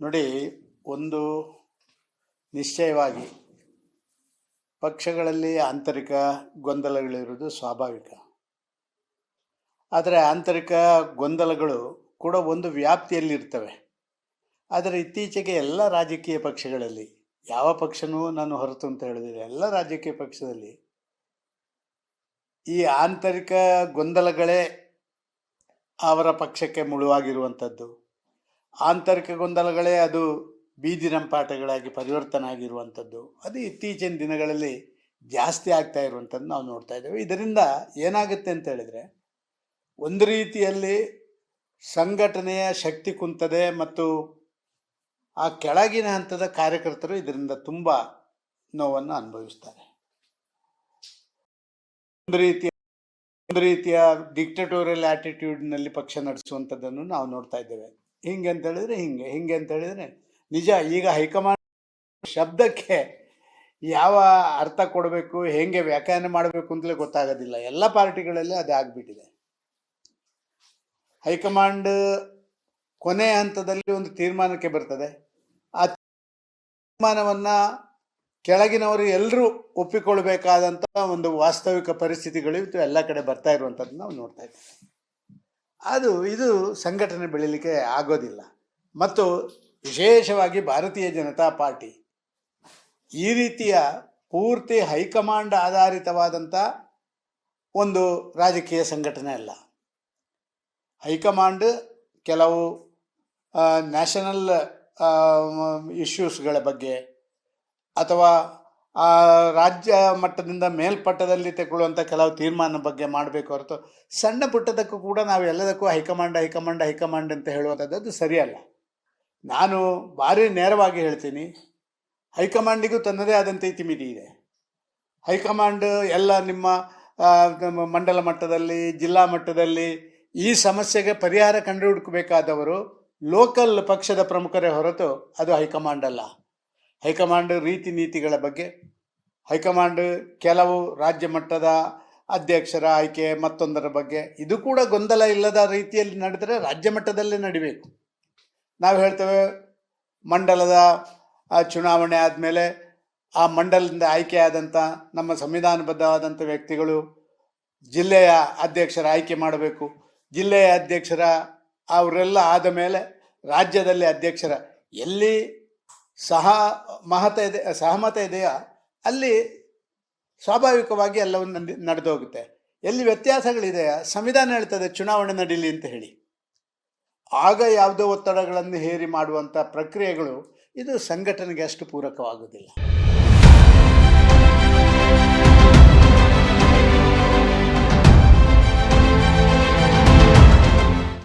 ನೋಡಿ, ಒಂದು ನಿಶ್ಚಯವಾಗಿ ಪಕ್ಷಗಳಲ್ಲಿ ಆಂತರಿಕ ಗೊಂದಲಗಳಿರುವುದು ಸ್ವಾಭಾವಿಕ. ಆದರೆ ಆಂತರಿಕ ಗೊಂದಲಗಳು ಕೂಡ ಒಂದು ವ್ಯಾಪ್ತಿಯಲ್ಲಿರ್ತವೆ ಆದರೆ ಇತ್ತೀಚೆಗೆ ಎಲ್ಲ ರಾಜಕೀಯ ಪಕ್ಷಗಳಲ್ಲಿ, ಯಾವ ಪಕ್ಷನೂ ನಾನು ಹೊರತು ಅಂತ ಹೇಳಿದರೆ ಎಲ್ಲ ರಾಜಕೀಯ ಪಕ್ಷದಲ್ಲಿ ಈ ಆಂತರಿಕ ಗೊಂದಲಗಳೇ ಅವರ ಪಕ್ಷಕ್ಕೆ ಮುಳುವಾಗಿರುವಂಥದ್ದು. ಆಂತರಿಕ ಗೊಂದಲಗಳೇ ಅದು ಬೀದಿ ರಂಪಾಟಗಳಾಗಿ ಪರಿವರ್ತನೆ ಆಗಿರುವಂಥದ್ದು ಅದು ಇತ್ತೀಚಿನ ದಿನಗಳಲ್ಲಿ ಜಾಸ್ತಿ ಆಗ್ತಾ ಇರುವಂಥದ್ದು ನಾವು ನೋಡ್ತಾ ಇದ್ದೇವೆ. ಇದರಿಂದ ಏನಾಗುತ್ತೆ ಅಂತ ಹೇಳಿದರೆ, ಒಂದು ರೀತಿಯಲ್ಲಿ ಸಂಘಟನೆಯ ಶಕ್ತಿ ಕುಂತದೆ ಮತ್ತು ಆ ಕೆಳಗಿನ ಹಂತದ ಕಾರ್ಯಕರ್ತರು ಇದರಿಂದ ತುಂಬ ನೋವನ್ನು ಅನುಭವಿಸ್ತಾರೆ. ಒಂದು ರೀತಿಯ ಒಂದು ರೀತಿಯ ಡಿಕ್ಟಟೋರಿಯಲ್ ಆಟಿಟ್ಯೂಡ್ನಲ್ಲಿ ಪಕ್ಷ ನಡೆಸುವಂಥದ್ದನ್ನು ನಾವು ನೋಡ್ತಾ ಇದ್ದೇವೆ. ಹಿಂಗೆ ಅಂತ ಹೇಳಿದ್ರೆ ಹಿಂಗೆ ಹಿಂಗೆ ಅಂತ ಹೇಳಿದ್ರೆ ನಿಜ, ಈಗ ಹೈಕಮಾಂಡ್ ಶಬ್ದಕ್ಕೆ ಯಾವ ಅರ್ಥ ಕೊಡಬೇಕು, ಹೇಗೆ ವ್ಯಾಖ್ಯಾನ ಮಾಡಬೇಕು ಅಂತಲೇ ಗೊತ್ತಾಗೋದಿಲ್ಲ. ಎಲ್ಲ ಪಾರ್ಟಿಗಳಲ್ಲಿ ಅದೇ ಆಗಿಬಿಟ್ಟಿದೆ. ಹೈಕಮಾಂಡ್ ಕೊನೆಯ ಹಂತದಲ್ಲಿ ಒಂದು ತೀರ್ಮಾನಕ್ಕೆ ಬರ್ತದೆ. ಆ ತೀರ್ಮಾನವನ್ನು ಕೆಳಗಿನವರು ಎಲ್ಲರೂ ಒಪ್ಪಿಕೊಳ್ಬೇಕಾದಂಥ ಒಂದು ವಾಸ್ತವಿಕ ಪರಿಸ್ಥಿತಿಗಳು ಎಲ್ಲ ಕಡೆ ಬರ್ತಾ ಇರುವಂಥದ್ದು ನಾವು ನೋಡ್ತಾ ಇದ್ದೇವೆ. ಅದು, ಇದು ಸಂಘಟನೆ ಬೆಳೀಲಿಕ್ಕೆ ಆಗೋದಿಲ್ಲ. ಮತ್ತು ವಿಶೇಷವಾಗಿ ಭಾರತೀಯ ಜನತಾ ಪಾರ್ಟಿ ಈ ರೀತಿಯ ಪೂರ್ತಿ ಹೈಕಮಾಂಡ್ ಆಧಾರಿತವಾದಂಥ ಒಂದು ರಾಜಕೀಯ ಸಂಘಟನೆ ಅಲ್ಲ. ಹೈಕಮಾಂಡ್ ಕೆಲವು ನ್ಯಾಷನಲ್ ಇಶ್ಯೂಸ್ಗಳ ಬಗ್ಗೆ ಅಥವಾ ರಾಜ್ಯ ಮಟ್ಟದಿಂದ ಮೇಲ್ಪಟ್ಟದಲ್ಲಿ ತೆಗೊಳ್ಳುವಂಥ ಕೆಲವು ತೀರ್ಮಾನ ಬಗ್ಗೆ ಮಾಡಬೇಕು ಹೊರತು ಸಣ್ಣ ಪುಟ್ಟದಕ್ಕೂ ಕೂಡ ನಾವು ಎಲ್ಲದಕ್ಕೂ ಹೈಕಮಾಂಡ್ ಹೈಕಮಾಂಡ್ ಹೈಕಮಾಂಡ್ ಅಂತ ಹೇಳುವಂಥದ್ದು ಸರಿಯಲ್ಲ. ನಾನು ಭಾರಿ ನೇರವಾಗಿ ಹೇಳ್ತೀನಿ, ಹೈಕಮಾಂಡಿಗೂ ತನ್ನದೇ ಆದಂಥ ಇತಿಮಿತಿ ಇದೆ. ಹೈಕಮಾಂಡ್ ಎಲ್ಲ ನಿಮ್ಮ ಮಂಡಲ ಮಟ್ಟದಲ್ಲಿ, ಜಿಲ್ಲಾ ಮಟ್ಟದಲ್ಲಿ ಈ ಸಮಸ್ಯೆಗೆ ಪರಿಹಾರ ಕಂಡುಹುಡುಕಬೇಕಾದವರು ಲೋಕಲ್ ಪಕ್ಷದ ಪ್ರಮುಖರೇ ಹೊರತು ಅದು ಹೈಕಮಾಂಡ್ ಅಲ್ಲ. ಹೈಕಮಾಂಡ್ ರೀತಿ ನೀತಿಗಳ ಬಗ್ಗೆ ಹೈಕಮಾಂಡ್ ಕೆಲವು ರಾಜ್ಯ ಮಟ್ಟದ ಅಧ್ಯಕ್ಷರ ಆಯ್ಕೆ ಮತ್ತೊಂದರ ಬಗ್ಗೆ, ಇದು ಕೂಡ ಗೊಂದಲ ಇಲ್ಲದ ರೀತಿಯಲ್ಲಿ ನಡೆದರೆ ರಾಜ್ಯ ಮಟ್ಟದಲ್ಲೇ ನಡಿಬೇಕು. ನಾವು ಹೇಳ್ತೇವೆ, ಮಂಡಲದ ಚುನಾವಣೆ ಆದಮೇಲೆ ಆ ಮಂಡಲದಿಂದ ಆಯ್ಕೆಯಾದಂಥ ನಮ್ಮ ಸಂವಿಧಾನಬದ್ಧವಾದಂಥ ವ್ಯಕ್ತಿಗಳು ಜಿಲ್ಲೆಯ ಅಧ್ಯಕ್ಷರ ಆಯ್ಕೆ ಮಾಡಬೇಕು. ಜಿಲ್ಲೆಯ ಅಧ್ಯಕ್ಷರ, ಅವರೆಲ್ಲ ಆದ ಮೇಲೆ ರಾಜ್ಯದಲ್ಲಿ ಅಧ್ಯಕ್ಷರ ಎಲ್ಲಿ ಸಹ ಮಹತ ಇದೆ, ಸಹಮತ ಇದೆಯಾ? ಅಲ್ಲಿ ಸ್ವಾಭಾವಿಕವಾಗಿ ಎಲ್ಲವನ್ನು ನಡೆದು ಹೋಗುತ್ತೆ. ಎಲ್ಲಿ ವ್ಯತ್ಯಾಸಗಳಿದೆ, ಸಂವಿಧಾನ ಹೇಳ್ತದೆ ಚುನಾವಣೆ ನಡೀಲಿ ಅಂತ ಹೇಳಿ. ಆಗ ಯಾವುದೋ ಒತ್ತಡಗಳನ್ನು ಹೇರಿ ಮಾಡುವಂಥ ಪ್ರಕ್ರಿಯೆಗಳು, ಇದು ಸಂಘಟನೆಗೆ ಅಷ್ಟು ಪೂರಕವಾಗುವುದಿಲ್ಲ.